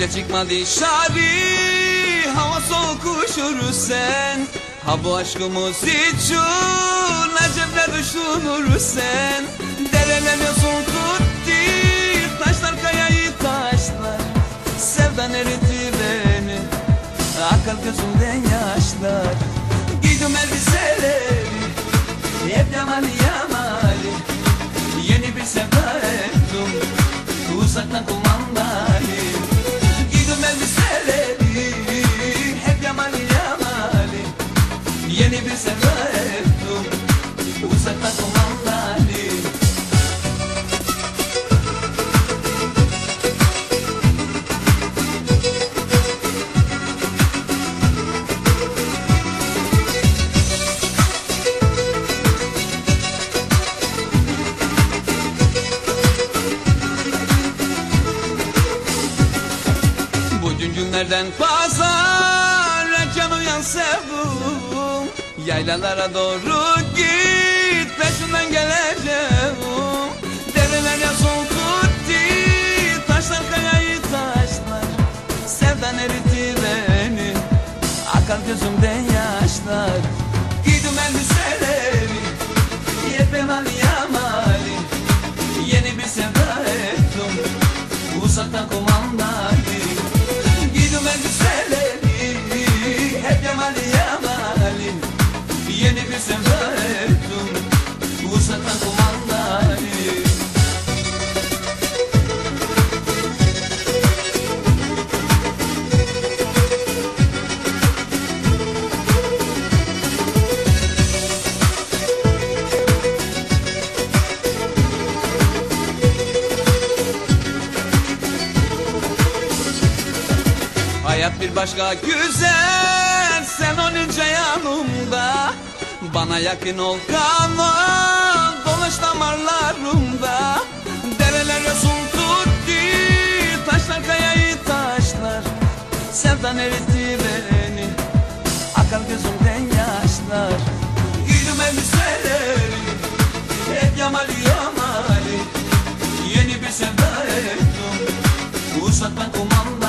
Gece çıkma dışarı Hava soğuk üşür sen. Ha bu aşkımız için Acepler düşünür sen. Dereler yosun tuttu Taşlar kayayı taşlar. Sevdan eritti beni Akıl gözümden yaşlar. Giydim elbiseleri Hep yamali yamali Yeni bir sevda ettim Uzaktan kumandali Yeni bir sevda ettim Uzaktan kumandali Bugün günlerden pazar Erken uyan sevdum Yaylalara doğru git Peşinden geleceğim Dereler yazın tuttu Taşlar kayayı taşlar. Sevdan eritti beni Akar gözümden yaşlar. Giydim elbiseleri Yepyeni yamali Yeni bir sevda ettim Uzaktan kumandali bir başka güzel. Sen olunca yanımda Bana yakın ol kalan Dolaş damarlarımda. Dereler yosun tuttu Taşlar kayayı taşlar. Sevdan eritti beni Akar gözümden yaşlar. Giydim elbiseleri Hep yamali yamali. Yeni bir sevda ettim Uzaktan kumandali